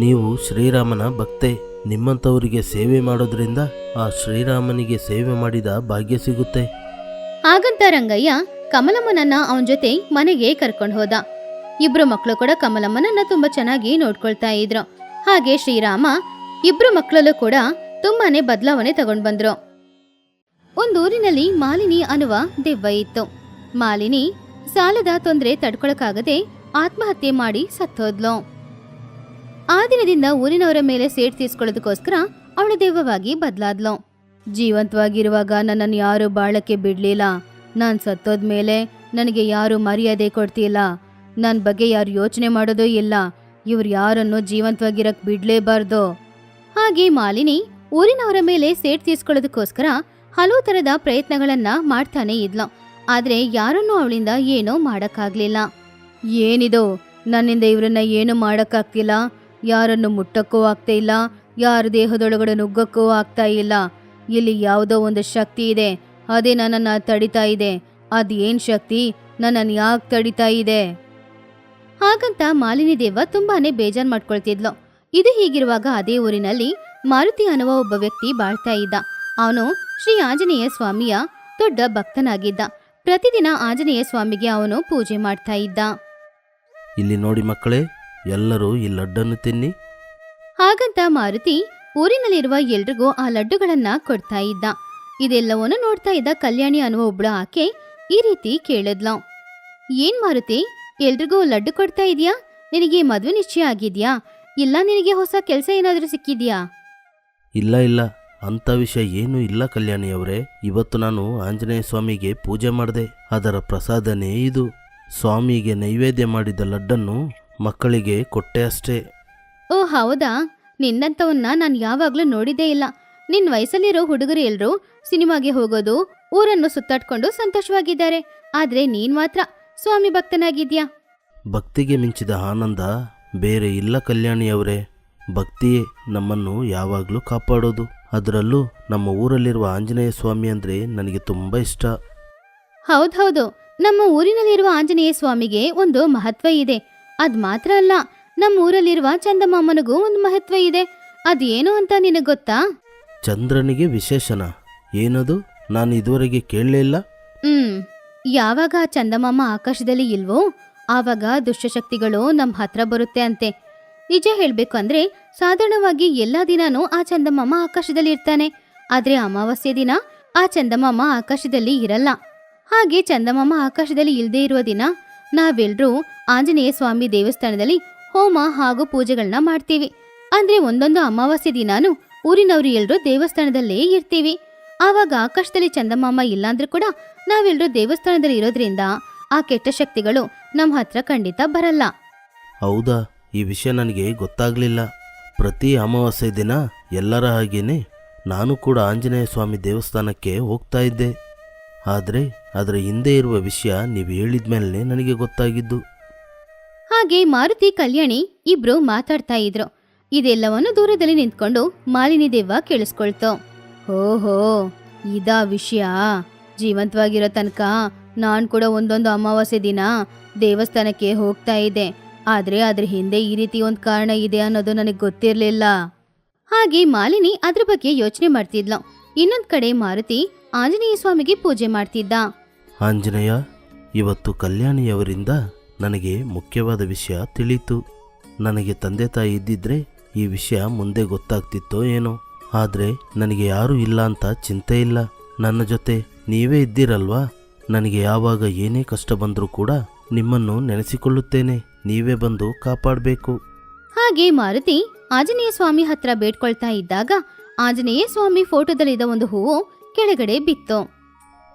ನೀವು ಶ್ರೀರಾಮನ ಭಕ್ತೆ. ನಿಮ್ಮಂಥವರಿಗೆ ಸೇವೆ ಮಾಡೋದ್ರಿಂದ ಆ ಶ್ರೀರಾಮನಿಗೆ ಸೇವೆ ಮಾಡಿದ ಭಾಗ್ಯ ಸಿಗುತ್ತೆ. ಹಾಗಂತ ರಂಗಯ್ಯ, ಕಮಲಮ್ಮನನ್ನ ಅವನ ಜೊತೆ ಮನೆಗೆ ಕರ್ಕೊಂಡು ಹೋದ. ಇಬ್ರು ಮಕ್ಕಳು ಕೂಡ ಕಮಲಮ್ಮನನ್ನ ತುಂಬಾ ಚೆನ್ನಾಗಿ ನೋಡ್ಕೊಳ್ತಾ ಇದ್ರು. ಹಾಗೆ ಶ್ರೀರಾಮ ಇಬ್ರು ಮಕ್ಕಳಲ್ಲೂ ಕೂಡ ತುಂಬಾನೇ ಬದಲಾವಣೆ ತಗೊಂಡ್ ಬಂದ್ರು. ಒಂದೂರಿನಲ್ಲಿ ಮಾಲಿನಿ ಅನ್ನುವ ದೆವ್ವ ಇತ್ತು. ಮಾಲಿನಿ ಸಾಲದ ತೊಂದರೆ ತಡ್ಕೊಳಕಾಗದೆ ಆತ್ಮಹತ್ಯೆ ಮಾಡಿ ಸತ್ತೋದ್ಲು. ಆ ದಿನದಿಂದ ಊರಿನವರ ಮೇಲೆ ಸೇಟ್ ತೀರ್ಸ್ಕೊಳ್ಳೋದಕ್ಕೋಸ್ಕರ ಅವಳು ದೆವ್ವವಾಗಿ ಬದಲಾದ್ಲು. ಜೀವಂತವಾಗಿರುವಾಗ ನನ್ನನ್ನು ಯಾರು ಬಾಳಕ್ಕೆ ಬಿಡ್ಲಿಲ್ಲ. ನಾನು ಸತ್ತೋದ್ಮೇಲೆ ನನಗೆ ಯಾರು ಮರ್ಯಾದೆ ಕೊಡ್ತಿಲ್ಲ. ನನ್ನ ಬಗ್ಗೆ ಯಾರು ಯೋಚನೆ ಮಾಡೋದೂ ಇಲ್ಲ. ಇವ್ರು ಯಾರನ್ನು ಜೀವಂತವಾಗಿರಕ್ ಬಿಡ್ಲೇಬಾರ್ದು. ಹಾಗೆ ಮಾಲಿನಿ ಊರಿನವರ ಮೇಲೆ ಸೇಟ್ ತೀರ್ಸ್ಕೊಳ್ಳೋದಕ್ಕೋಸ್ಕರ ಹಲವು ತರದ ಪ್ರಯತ್ನಗಳನ್ನ ಮಾಡ್ತಾನೆ ಇದ್ಲು. ಆದ್ರೆ ಯಾರನ್ನೂ ಅವಳಿಂದ ಏನೋ ಮಾಡಕ್ಕಾಗ್ಲಿಲ್ಲ. ಏನಿದು? ನನ್ನಿಂದ ಇವ್ರನ್ನ ಏನು ಮಾಡಕ್ಕಾಗ್ತಿಲ್ಲ. ಯಾರನ್ನು ಮುಟ್ಟಕ್ಕೂ ಆಗ್ತಾ ಇಲ್ಲ. ಯಾರ ದೇಹದೊಳಗಡೆ ನುಗ್ಗಕ್ಕೂ ಆಗ್ತಾ ಇಲ್ಲ. ಇಲ್ಲಿ ಯಾವುದೋ ಒಂದು ಶಕ್ತಿ ಇದೆ. ಅದೇ ನನ್ನನ್ನು ತಡಿತಾ ಇದೆ. ಅದೇನ್ ಶಕ್ತಿ? ನನ್ನನ್ನು ಯಾಕೆ ತಡಿತಾ ಇದೆ? ಹಾಗಂತ ಮಾಲಿನಿ ದೇವ ತುಂಬಾನೇ ಬೇಜಾರ್ ಮಾಡ್ಕೊಳ್ತಿದ್ಲು. ಇದು ಹೀಗಿರುವಾಗ ಅದೇ ಊರಿನಲ್ಲಿ ಮಾರುತಿ ಅನ್ನುವ ಒಬ್ಬ ವ್ಯಕ್ತಿ ಬಾಳ್ತಾ ಇದ್ದ. ಅವನು ಶ್ರೀ ಆಂಜನೇಯ ಸ್ವಾಮಿಯ ದೊಡ್ಡ ಭಕ್ತನಾಗಿದ್ದ. ಪ್ರತಿದಿನ ಆಂಜನೇಯ ಸ್ವಾಮಿಗೆ ಅವನು ಪೂಜೆ ಮಾಡ್ತಾ ಇದ್ದ. ಇಲ್ಲಿ ನೋಡಿ ಮಕ್ಕಳೇ ಎಲ್ಲರೂ ಈ ಲಡ್ಡನ್ನು ತಿನ್ನಿ. ಹಾಗಂತ ಮಾರುತಿ ಊರಿನಲ್ಲಿರುವ ಎಲ್ರಿಗೂ ಆ ಲಡ್ಡುಗಳನ್ನ ಕೊಡ್ತಾ ಇದ್ದ. ಇದೆಲ್ಲವನ್ನೂ ನೋಡ್ತಾ ಇದ್ದ ಕಲ್ಯಾಣಿ ಅನ್ನುವ ಒಬ್ಳು ಆಕೆ ಈ ರೀತಿ ಕೇಳಿದ್ಲು. ಏನ್ ಮಾರುತಿ ಎಲ್ರಿಗೂ ಲಡ್ಡು ಕೊಡ್ತಾ ಇದೀಯಾ? ನಿನಗೆ ಮದುವೆ ನಿಶ್ಚಯ ಆಗಿದ್ಯಾ? ಇಲ್ಲ ನಿನಗೆ ಹೊಸ ಕೆಲಸ ಏನಾದರೂ ಸಿಕ್ಕಿದ್ಯಾ? ಇಲ್ಲ ಇಲ್ಲ. ಅಂಥ ವಿಷಯ ಏನೂ ಇಲ್ಲ ಕಲ್ಯಾಣಿಯವರೇ ಇವತ್ತು ನಾನು ಆಂಜನೇಯ ಸ್ವಾಮಿಗೆ ಪೂಜೆ ಮಾಡಿದೆ. ಅದರ ಪ್ರಸಾದನೇ ಇದು. ಸ್ವಾಮಿಗೆ ನೈವೇದ್ಯ ಮಾಡಿದ ಲಡ್ಡನ್ನು ಮಕ್ಕಳಿಗೆ ಕೊಟ್ಟೆ ಅಷ್ಟೇ. ಓ ಹೌದಾ? ನಿನ್ನಂಥವನ್ನ ನಾನು ಯಾವಾಗ್ಲೂ ನೋಡಿದ್ದೇ ಇಲ್ಲ. ನಿನ್ನ ವಯಸ್ಸಲ್ಲಿರೋ ಹುಡುಗರು ಎಲ್ಲರೂ ಸಿನಿಮಾಗೆ ಹೋಗೋದು ಊರನ್ನು ಸುತ್ತಾಡ್ಕೊಂಡು ಸಂತೋಷವಾಗಿದ್ದಾರೆ. ಆದ್ರೆ ನೀನ್ ಮಾತ್ರ ಸ್ವಾಮಿ ಭಕ್ತನಾಗಿದ್ಯಾ? ಭಕ್ತಿಗೆ ಮಿಂಚಿದ ಆನಂದ ಬೇರೆ ಇಲ್ಲ ಕಲ್ಯಾಣಿಯವರೇ ಭಕ್ತಿಯೇ ನಮ್ಮನ್ನು ಯಾವಾಗಲೂ ಕಾಪಾಡೋದು. ಅದರಲ್ಲೂ ನಮ್ಮ ಊರಲ್ಲಿರುವ ಆಂಜನೇಯ ಸ್ವಾಮಿ ಅಂದರೆ ನನಗೆ ತುಂಬ ಇಷ್ಟ. ಹೌದೌದು. ನಮ್ಮ ಊರಿನಲ್ಲಿರುವ ಆಂಜನೇಯ ಸ್ವಾಮಿಗೆ ಒಂದು ಮಹತ್ವ ಇದೆ. ಅದ್ ಮಾತ್ರ ಅಲ್ಲ ನಮ್ಮ ಊರಲ್ಲಿರುವ ಚಂದಮಾಮನಿಗೂ ಒಂದು ಮಹತ್ವ ಇದೆ. ಅದೇನು ಅಂತ ನಿನಗೆ ಗೊತ್ತಾ? ಚಂದ್ರನಿಗೆ ವಿಶೇಷನ. ಏನದು? ನಾನು ಇದುವರೆಗೆ ಕೇಳಲೇ ಇಲ್ಲ. ಹ್ಮ್. ಯಾವಾಗ ಆ ಚಂದಮಾಮ ಆಕಾಶದಲ್ಲಿ ಇಲ್ವೋ ಆವಾಗ ದುಷ್ಟಶಕ್ತಿಗಳು ನಮ್ಮ ಹತ್ರ ಬರುತ್ತೆ ಅಂತೆ. ನಿಜ ಹೇಳ್ಬೇಕು ಅಂದ್ರೆ ಸಾಧಾರಣವಾಗಿ ಎಲ್ಲಾ ದಿನಾನೂ ಆ ಚಂದಮಾಮ ಆಕಾಶದಲ್ಲಿ ಇರ್ತಾನೆ ಆದ್ರೆ ಅಮಾವಾಸ್ಯೆ ದಿನ ಆ ಚಂದಮಾಮ ಆಕಾಶದಲ್ಲಿ ಇರಲ್ಲ. ಹಾಗೆ ಚಂದಮಾಮ ಆಕಾಶದಲ್ಲಿ ಇಲ್ದೇ ಇರುವ ದಿನ ನಾವೆಲ್ಲರೂ ಆಂಜನೇಯ ಸ್ವಾಮಿ ದೇವಸ್ಥಾನದಲ್ಲಿ ಹೋಮ ಹಾಗೂ ಪೂಜೆಗಳನ್ನ ಮಾಡ್ತೀವಿ. ಅಂದ್ರೆ ಒಂದೊಂದು ಅಮಾವಾಸ್ಯೆ ದಿನಾನು ಊರಿನವರು ಎಲ್ರೂ ದೇವಸ್ಥಾನದಲ್ಲೇ ಇರ್ತೀವಿ. ಆವಾಗ ಆಕಾಶದಲ್ಲಿ ಚಂದಮಾಮ ಇಲ್ಲಾಂದ್ರೂ ಕೂಡ ನಾವೆಲ್ಲರೂ ದೇವಸ್ಥಾನದಲ್ಲಿ ಇರೋದ್ರಿಂದ ಆ ಕೆಟ್ಟ ಶಕ್ತಿಗಳು ನಮ್ಮ ಹತ್ರ ಖಂಡಿತ ಬರಲ್ಲ. ಹೌದಾ? ಈ ವಿಷಯ ನನಗೆ ಗೊತ್ತಾಗಲಿಲ್ಲ. ಪ್ರತಿ ಅಮಾವಾಸ್ಯೆ ದಿನ ಎಲ್ಲರ ಹಾಗೇನೆ ನಾನು ಕೂಡ ಆಂಜನೇಯ ಸ್ವಾಮಿ ದೇವಸ್ಥಾನಕ್ಕೆ ಹೋಗ್ತಾ ಇದ್ದೆ. ಆದರೆ ಅದರ ಹಿಂದೆ ಇರುವ ವಿಷಯ ನೀವು ಹೇಳಿದ ಮೇಲೆ ನನಗೆ ಗೊತ್ತಾಗಿದ್ದು. ಹಾಗೆ ಮಾರುತಿ ಕಲ್ಯಾಣಿ ಇಬ್ರು ಮಾತಾಡ್ತಾ ಇದ್ರು. ಇದೆಲ್ಲವನ್ನು ದೂರದಲ್ಲಿ ನಿಂತ್ಕೊಂಡು ಮಾಲಿನಿ ದೇವ ಕೇಳಿಸ್ಕೊಳ್ತು. ಓಹೋ, ಇದಾ ವಿಷಯ. ಜೀವಂತವಾಗಿರೋ ತನಕ ನಾನು ಕೂಡ ಒಂದೊಂದು ಅಮಾವಾಸ್ಯೆ ದಿನ ದೇವಸ್ಥಾನಕ್ಕೆ ಹೋಗ್ತಾ ಇದ್ದೆ. ಆದ್ರೆ ಅದ್ರ ಹಿಂದೆ ಈ ರೀತಿ ಒಂದು ಕಾರಣ ಇದೆ ಅನ್ನೋದು ನನಗೆ ಗೊತ್ತಿರ್ಲಿಲ್ಲ. ಹಾಗೆ ಮಾಲಿನಿ ಅದ್ರ ಬಗ್ಗೆ ಯೋಚನೆ ಮಾಡ್ತಿದ್ಲು. ಇನ್ನೊಂದ್ ಕಡೆ ಮಾರುತಿ ಆಂಜನೇಯ ಸ್ವಾಮಿಗೆ ಪೂಜೆ ಮಾಡ್ತಿದ್ದ. ಆಂಜನೇಯ, ಇವತ್ತು ಕಲ್ಯಾಣಿಯವರಿಂದ ನನಗೆ ಮುಖ್ಯವಾದ ವಿಷಯ ತಿಳಿಯಿತು ನನಗೆ ತಂದೆ ತಾಯಿ ಇದ್ದಿದ್ರೆ ಈ ವಿಷಯ ಮುಂದೆ ಗೊತ್ತಾಗ್ತಿತ್ತೋ ಏನೋ. ಆದರೆ ನನಗೆ ಯಾರೂ ಇಲ್ಲ ಅಂತ ಚಿಂತೆ ಇಲ್ಲ. ನನ್ನ ಜೊತೆ ನೀವೇ ಇದ್ದೀರಲ್ವಾ? ನನಗೆ ಯಾವಾಗ ಏನೇ ಕಷ್ಟ ಬಂದರೂ ಕೂಡ ನಿಮ್ಮನ್ನು ನೆನೆಸಿಕೊಳ್ಳುತ್ತೇನೆ. ನೀವೇ ಬಂದು ಕಾಪಾಡಬೇಕು. ಹಾಗೆ ಮಾರುತಿ ಆಂಜನೇಯ ಸ್ವಾಮಿ ಹತ್ರ ಬೇಡ್ಕೊಳ್ತಾ ಇದ್ದಾಗ ಆಂಜನೇಯ ಸ್ವಾಮಿ ಫೋಟೋದಲ್ಲಿದ್ದ ಒಂದು ಹೂವು ಕೆಳಗಡೆ ಬಿತ್ತು.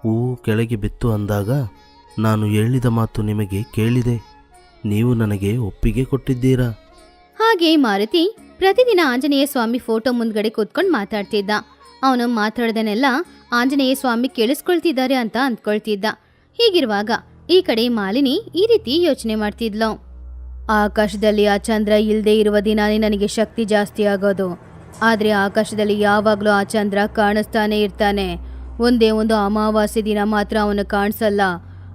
ಹೂವು ಕೆಳಗೆ ಬಿತ್ತು ಅಂದಾಗ ನಾನು ಹೇಳಿದ ಮಾತು ನಿಮಗೆ ಕೇಳಿದೆ. ನೀವು ನನಗೆ ಒಪ್ಪಿಗೆ ಕೊಟ್ಟಿದ್ದೀರಾ? ಹಾಗೆ ಮಾರುತಿ ಪ್ರತಿದಿನ ಆಂಜನೇಯ ಸ್ವಾಮಿ ಫೋಟೋ ಮುಂದ್ಗಡೆ ಕೂತ್ಕೊಂಡು ಮಾತಾಡ್ತಿದ್ದ. ಅವನು ಮಾತಾಡ್ದನೆಲ್ಲ ಆಂಜನೇಯ ಸ್ವಾಮಿ ಕೇಳಿಸ್ಕೊಳ್ತಿದ್ದಾರೆ ಅಂತ ಅಂದ್ಕೊಳ್ತಿದ್ದ. ಹೀಗಿರುವಾಗ ಈ ಕಡೆ ಮಾಲಿನಿ ಈ ರೀತಿ ಯೋಚನೆ ಮಾಡ್ತಿದ್ಲು. ಆಕಾಶದಲ್ಲಿ ಆ ಚಂದ್ರ ಇಲ್ಲದೆ ಇರುವ ದಿನಾನೇ ನನಗೆ ಶಕ್ತಿ ಜಾಸ್ತಿ ಆಗೋದು. ಆದರೆ ಆಕಾಶದಲ್ಲಿ ಯಾವಾಗಲೂ ಆ ಚಂದ್ರ ಕಾಣಿಸ್ತಾನೆ ಇರ್ತಾನೆ. ಒಂದೇ ಒಂದು ಅಮಾವಾಸ್ಯೆ ದಿನ ಮಾತ್ರ ಅವನು ಕಾಣಿಸಲ್ಲ.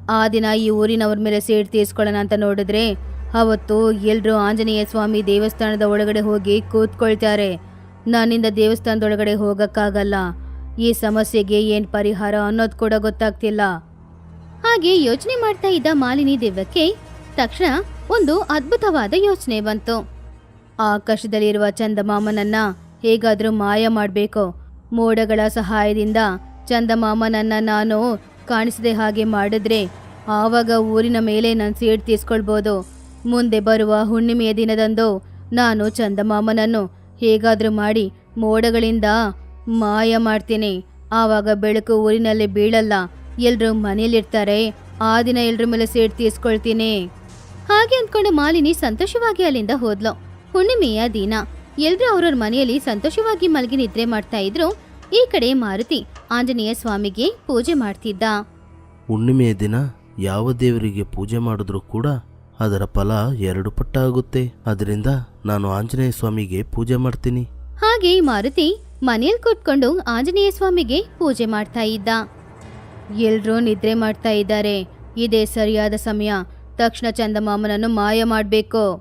ಆ ದಿನ ಈ ಊರಿನವ್ರ ಮೇಲೆ ಸೇಡ್ ತೀರ್ಸ್ಕೊಳ್ಳೋಣ ಅಂತ ನೋಡಿದ್ರೆ ಅವತ್ತು ಎಲ್ಲರೂ ಆಂಜನೇಯ ಸ್ವಾಮಿ ದೇವಸ್ಥಾನದ ಒಳಗಡೆ ಹೋಗಿ ಕೂತ್ಕೊಳ್ತಾರೆ. ನನ್ನಿಂದ ದೇವಸ್ಥಾನದೊಳಗಡೆ ಹೋಗೋಕ್ಕಾಗಲ್ಲ. ಈ ಸಮಸ್ಯೆಗೆ ಏನು ಪರಿಹಾರ ಅನ್ನೋದು ಕೂಡ ಗೊತ್ತಾಗ್ತಿಲ್ಲ. ಹಾಗೆ ಯೋಚನೆ ಮಾಡ್ತಾ ಇದ್ದ ಮಾಲಿನಿ ದೆವ್ವಕ್ಕೆ ತಕ್ಷಣ ಒಂದು ಅದ್ಭುತವಾದ ಯೋಚನೆ ಬಂತು. ಆಕಾಶದಲ್ಲಿರುವ ಚಂದಮಾಮನನ್ನ ಹೇಗಾದರೂ ಮಾಯ ಮಾಡಬೇಕು. ಮೋಡಗಳ ಸಹಾಯದಿಂದ ಚಂದಮಾಮನನ್ನ ನಾನು ಕಾಣಿಸದೆ ಹಾಗೆ ಮಾಡಿದ್ರೆ ಆವಾಗ ಊರಿನ ಮೇಲೆ ನಾನು ಸೀಟ್ ತೀಸ್ಕೊಳ್ಬೋದು. ಮುಂದೆ ಬರುವ ಹುಣ್ಣಿಮೆಯ ದಿನದಂದು ನಾನು ಚಂದಮಾಮನನ್ನು ಹೇಗಾದರೂ ಮಾಡಿ ಮೋಡಗಳಿಂದ ಮಾಯ ಮಾಡ್ತೀನಿ. ಆವಾಗ ಬೆಳಕು ಊರಿನಲ್ಲಿ ಬೀಳಲ್ಲ. ಎಲ್ಲರೂ ಮನೇಲಿರ್ತಾರೆ. ಆ ದಿನ ಎಲ್ಲರ ಮೇಲೆ ಸೇಡ್ ತೀರ್ಸ್ಕೊಳ್ತೀನಿ ಹಾಗೆ ಅಂದ್ಕೊಂಡು ಮಾಲಿನಿ ಸಂತೋಷವಾಗಿ ಅಲ್ಲಿಂದ ಹೋದ್ಲು. ಹುಣ್ಣಿಮೆಯ ದಿನ. ಎಲ್ರೂ ಅವ್ರವ್ರ ಮನೆಯಲ್ಲಿ ಸಂತೋಷವಾಗಿ ಮಲಗಿ ನಿದ್ರೆ ಮಾಡ್ತಾ ಇದ್ರು. ಈ ಕಡೆ ಮಾರುತಿ ಆಂಜನೇಯ ಸ್ವಾಮಿಗೆ ಪೂಜೆ ಮಾಡ್ತಿದ್ದ. ಹುಣ್ಣಿಮೆಯ ದಿನ ಯಾವ ದೇವರಿಗೆ ಪೂಜೆ ಮಾಡಿದ್ರೂ ಕೂಡ ಅದರ ಫಲ ಎರಡು ಪಟ್ಟಾಗುತ್ತೆ. ಅದರಿಂದ ನಾನು ಆಂಜನೇಯ ಸ್ವಾಮಿಗೆ ಪೂಜೆ ಮಾಡ್ತೀನಿ. ಹಾಗೆ ಮಾರುತಿ ಮನೆಯಲ್ಲಿ ಕೂತ್ಕೊಂಡು ಆಂಜನೇಯ ಸ್ವಾಮಿಗೆ ಪೂಜೆ ಮಾಡ್ತಾ ಇದ್ದ. ಎಲ್ರೂ ನಿದ್ರೆ ಮಾಡ್ತಾ ಇದ್ದಾರೆ. ಇದೇ ಸರಿಯಾದ ಸಮಯ. ತಕ್ಷಣ ಚಂದಮಾಮನನ್ನು ಮಾಯ ಮಾಡಬೇಕು.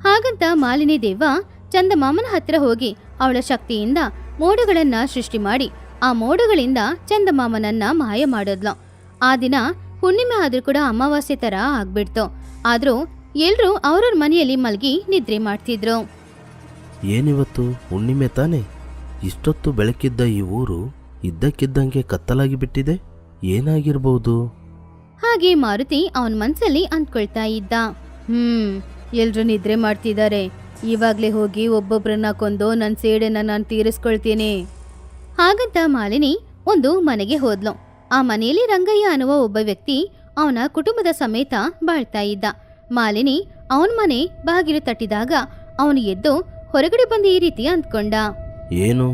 ಹಾಗಂತ ಮಾಲಿನಿ ದೇವ ಚಂದಮಾಮನ ಹತ್ತಿರ ಹೋಗಿ ಅವಳ ಶಕ್ತಿಯಿಂದ ಮೋಡಗಳನ್ನ ಸೃಷ್ಟಿ ಮಾಡಿ ಆ ಮೋಡಗಳಿಂದ ಚಂದಮಾಮನನ್ನ ಮಾಯ ಮಾಡಿದ್ಲು. ಆ ದಿನ ಹುಣ್ಣಿಮೆ ಆದ್ರೂ ಕೂಡ ಅಮಾವಾಸ್ಯೆ ತರ ಆಗ್ಬಿಡ್ತು. ಆದ್ರೂ ಎಲ್ರೂ ಅವ್ರವ್ರ ಮನೆಯಲ್ಲಿ ಮಲಗಿ ನಿದ್ರೆ ಮಾಡ್ತಿದ್ರು. ಏನಿವತ್ತು? ಹುಣ್ಣಿಮೆ ತಾನೆ? ಇಷ್ಟೊತ್ತು ಬೆಳಕಿದ್ದ ಈ ಊರು ಇದ್ದಕ್ಕಿದ್ದಂಗೆ ಕತ್ತಲಾಗಿ ಬಿಟ್ಟಿದೆ. ಏನಾಗಿರ್ಬೋದು? ಹಾಗೆ ಮಾರುತಿ ಅವನ ಮನಸ್ಸಲ್ಲಿ ಅಂದ್ಕೊಳ್ತಾ ಇದ್ದ. ಹ್ಮ್, ಎಲ್ರು ನಿದ್ರೆ ಮಾಡ್ತಿದ್ದಾರೆ ಇವಾಗ್ಲೇ ಹೋಗಿ ಒಬ್ಬೊಬ್ರನ್ನ ಕೊಂದು ನನ್ನ ಸೇಡನ್ನ ನಾನು ತೀರಿಸ್ಕೊಳ್ತೀನಿ. ಹಾಗಂತ ಮಾಲಿನಿ ಒಂದು ಮನೆಗೆ ಹೋದ್ಲು. ಆ ಮನೆಯಲ್ಲಿ ರಂಗಯ್ಯ ಅನ್ನುವ ಒಬ್ಬ ವ್ಯಕ್ತಿ ಅವನ ಕುಟುಂಬದ ಸಮೇತ ಬಾಳ್ತಾ ಇದ್ದ. ಮಾಲಿನಿ ಅವನ ಮನೆ ಬಾಗಿಲು ತಟ್ಟಿದಾಗ ಅವನು ಎದ್ದು ಹೊರಗಡೆ ಬಂದು ಈ ರೀತಿ ಅಂದ್ಕೊಂಡ. ಏನು?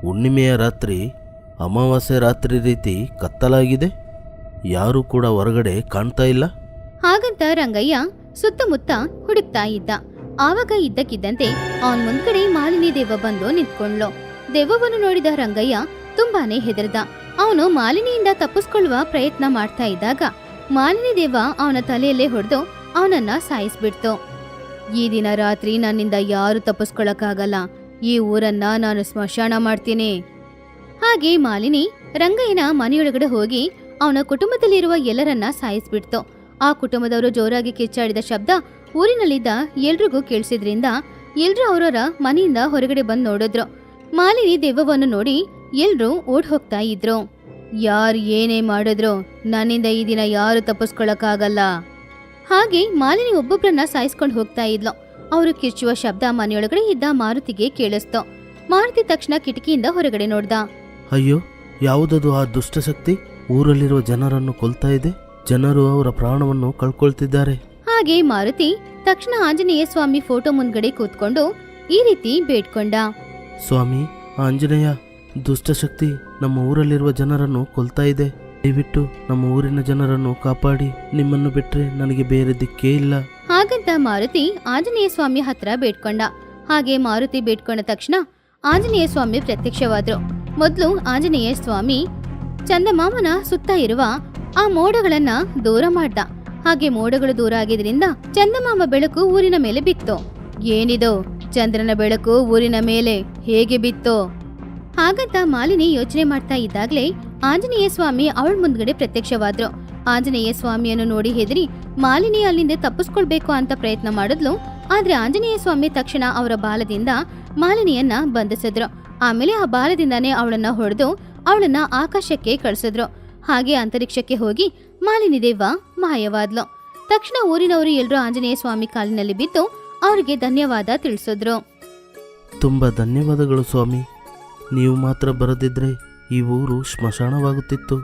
ಹುಣ್ಣಿಮೆಯ ರಾತ್ರಿ, ಅಮಾವಾಸ್ಯೆ ರಾತ್ರಿ ರೀತಿ ಕತ್ತಲಾಗಿದೆ? ಯಾರೂ ಕೂಡ ಹೊರಗಡೆ ಕಾಣ್ತಾ ಇಲ್ಲ? ಹಾಗಂತ ರಂಗಯ್ಯ ಸುತ್ತಮುತ್ತ ಹುಡುಕ್ತಾ ಇದ್ದ. ಆವಾಗ ಇದ್ದಕ್ಕಿದ್ದಂತೆ ಅವನ್ ಮುಂದ್ಗಡೆ ಮಾಲಿನಿ ದೇವ ಬಂದು ನಿಂತ್ಕೊಂಡ್ಲು ದೇವವನ್ನು ನೋಡಿದ ರಂಗಯ್ಯ ತುಂಬಾನೇ ಹೆದರ್ದ. ಅವನು ಮಾಲಿನಿಯಿಂದ ತಪ್ಪಿಸ್ಕೊಳ್ಳುವ ಪ್ರಯತ್ನ ಮಾಡ್ತಾ ಇದ್ದಾಗ ಮಾಲಿನಿ ದೇವ ಅವನ ತಲೆಯಲ್ಲೇ ಹೊಡೆದು ಅವನನ್ನ ಸಾಯಿಸ್ಬಿಡ್ತು. ಈ ದಿನ ರಾತ್ರಿ ನನ್ನಿಂದ ಯಾರು ತಪ್ಪಿಸ್ಕೊಳಕ್ಕಾಗಲ್ಲ. ಈ ಊರನ್ನ ನಾನು ಸ್ಮಶಾನ ಮಾಡ್ತೀನಿ. ಹಾಗೆ ಮಾಲಿನಿ ರಂಗಯ್ಯನ ಮನೆಯೊಳಗಡೆ ಹೋಗಿ ಅವನ ಕುಟುಂಬದಲ್ಲಿರುವ ಎಲ್ಲರನ್ನ ಸಾಯಿಸ್ಬಿಡ್ತು. ಆ ಕುಟುಂಬದವರು ಜೋರಾಗಿ ಕಿಚ್ಚಾಡಿದ ಶಬ್ದ ಊರಿನಲ್ಲಿದ್ದ ಎಲ್ರಿಗೂ ಕೇಳಿಸಿದ್ರಿಂದ ಎಲ್ರೂ ಅವರವರ ಮನೆಯಿಂದ ಹೊರಗಡೆ ಬಂದು ನೋಡಿದ್ರು. ಮಾಲಿನಿ ದೆವ್ವವನ್ನು ನೋಡಿ ಎಲ್ರೂ ಓಡ್ ಹೋಗ್ತಾ ಇದ್ರು. ಯಾರು ಏನೇ ಮಾಡಿದ್ರು, ನನ್ನಿಂದ ಈ ದಿನ ಯಾರು ತಪ್ಪಿಸ್ಕೊಳಕ್ಕಾಗಲ್ಲ. ಹಾಗೆ ಮಾಲಿನಿ ಒಬ್ಬೊಬ್ರನ್ನ ಸಾಯಿಸ್ಕೊಂಡು ಹೋಗ್ತಾ ಇದ್ಲು. ಅವರು ಕಿರ್ಚುವ ಶಬ್ದ ಮನೆಯೊಳಗಡೆ ಇದ್ದ ಮಾರುತಿಗೆ ಕೇಳಿಸ್ತು. ಮಾರುತಿ ತಕ್ಷಣ ಕಿಟಕಿಯಿಂದ ಹೊರಗಡೆ ನೋಡ್ದ. ಅಯ್ಯೋ, ಯಾವುದದು ಆ ದುಷ್ಟಶಕ್ತಿ ಊರಲ್ಲಿರುವ ಜನರನ್ನು ಕೊಲ್ತಾ ಇದೆ. ಜನರು ಅವರ ಪ್ರಾಣವನ್ನು ಕಳ್ಕೊಳ್ತಿದ್ದಾರೆ. ಹಾಗೆ ಮಾರುತಿ ತಕ್ಷಣ ಆಂಜನೇಯ ಸ್ವಾಮಿ ಫೋಟೋ ಮುಂದ್ಗಡೆ ಕೂತ್ಕೊಂಡು ಈ ರೀತಿ ಬೇಡ್ಕೊಂಡ. ಸ್ವಾಮಿ ಆಂಜನೇಯ ದುಷ್ಟಶಕ್ತಿ ನಮ್ಮ ಊರಲ್ಲಿರುವ ಜನರನ್ನು ಕೊಲ್ತಾ ಇದೆ. ದಯವಿಟ್ಟು ನಮ್ಮ ಊರಿನ ಜನರನ್ನು ಕಾಪಾಡಿ. ನಿಮ್ಮನ್ನು ಬಿಟ್ರೆ ನನಗೆ ಬೇರೆ ದಿಕ್ಕೇ ಇಲ್ಲ. ಹಾಗಂತ ಮಾರುತಿ ಆಂಜನೇಯ ಸ್ವಾಮಿ ಹತ್ರ ಬೇಡ್ಕೊಂಡ. ಹಾಗೆ ಮಾರುತಿ ಬೇಡ್ಕೊಂಡ ತಕ್ಷಣ ಆಂಜನೇಯ ಸ್ವಾಮಿ ಪ್ರತ್ಯಕ್ಷವಾದ್ರು. ಮೊದಲು ಆಂಜನೇಯ ಸ್ವಾಮಿ ಚಂದಮಾಮನ ಸುತ್ತ ಇರುವ ಆ ಮೋಡಗಳನ್ನ ದೂರ ಮಾಡ್ದ. ಹಾಗೆ ಮೋಡಗಳು ದೂರ ಆಗಿದ್ರಿಂದ ಚಂದಮಾಮ ಬೆಳಕು ಊರಿನ ಮೇಲೆ ಬಿತ್ತು. ಏನಿದು? ಚಂದ್ರನ ಬೆಳಕು ಊರಿನ ಮೇಲೆ ಹೇಗೆ ಬಿತ್ತು? ಹಾಗಂತ ಮಾಲಿನಿ ಯೋಚನೆ ಮಾಡ್ತಾ ಇದ್ದಾಗ್ಲೇ ಆಂಜನೇಯ ಸ್ವಾಮಿ ಅವಳ ಮುಂದ್ಗಡೆ ಪ್ರತ್ಯಕ್ಷವಾದ್ರು. ಆಂಜನೇಯ ಸ್ವಾಮಿಯನ್ನು ನೋಡಿ ಹೆದರಿ ಮಾಲಿನಿ ಅಲ್ಲಿಂದ ತಪ್ಪಿಸ್ಕೊಳ್ಬೇಕು ಅಂತ ಪ್ರಯತ್ನ ಮಾಡಿದ್ಲು. ಆದ್ರೆ ಆಂಜನೇಯ ಸ್ವಾಮಿ ತಕ್ಷಣ ಅವರ ಬಾಲದಿಂದ ಮಾಲಿನಿಯನ್ನ ಬಂಧಿಸಿದ್ರು. ಆಮೇಲೆ ಆ ಬಾಲದಿಂದಾನೇ ಅವಳನ್ನ ಹೊಡೆದು ಅವಳನ್ನ ಆಕಾಶಕ್ಕೆ ಕಳಿಸಿದ್ರು. ಹಾಗೆ ಅಂತರಿಕ್ಷಕ್ಕೆ ಹೋಗಿ ಮಾಲಿನಿ ದೇವ ಮಾಯವಾದ್ಲು. ತಕ್ಷಣ ಊರಿನವರು ಎಲ್ಲರೂ ಆಂಜನೇಯ ಸ್ವಾಮಿ ಕಾಲಿನಲ್ಲಿ ಬಿದ್ದು ಅವರಿಗೆ ಧನ್ಯವಾದ ತಿಳಿಸಿದ್ರು. ತುಂಬ ಧನ್ಯವಾದಗಳು ಸ್ವಾಮಿ. ನೀವು ಮಾತ್ರ ಬರದಿದ್ರೆ ಈ ಊರು ಸ್ಮಶಾನವಾಗುತ್ತಿತ್ತು.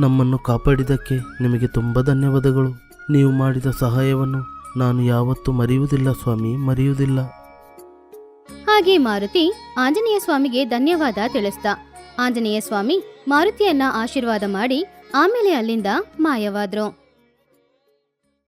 ನಮ್ಮನ್ನು ಕಾಪಾಡಿದ್ದಕ್ಕೆ ನಿಮಗೆ ತುಂಬ ಧನ್ಯವಾದಗಳು. ನೀವು ಮಾಡಿದ ಸಹಾಯವನ್ನು ನಾನು ಯಾವತ್ತೂ ಮರೆಯುವುದಿಲ್ಲ ಸ್ವಾಮಿ ಮರೆಯುವುದಿಲ್ಲ. ಹಾಗೆ ಮಾರುತಿ ಆಂಜನೇಯ ಸ್ವಾಮಿಗೆ ಧನ್ಯವಾದ ತಿಳಿಸ್ದ ಆಂಜನೇಯ ಸ್ವಾಮಿ ಮಾರುತಿಯನ್ನ ಆಶೀರ್ವಾದ ಮಾಡಿ ಆಮೇಲೆ ಅಲ್ಲಿಂದ ಮಾಯವಾದ್ರು.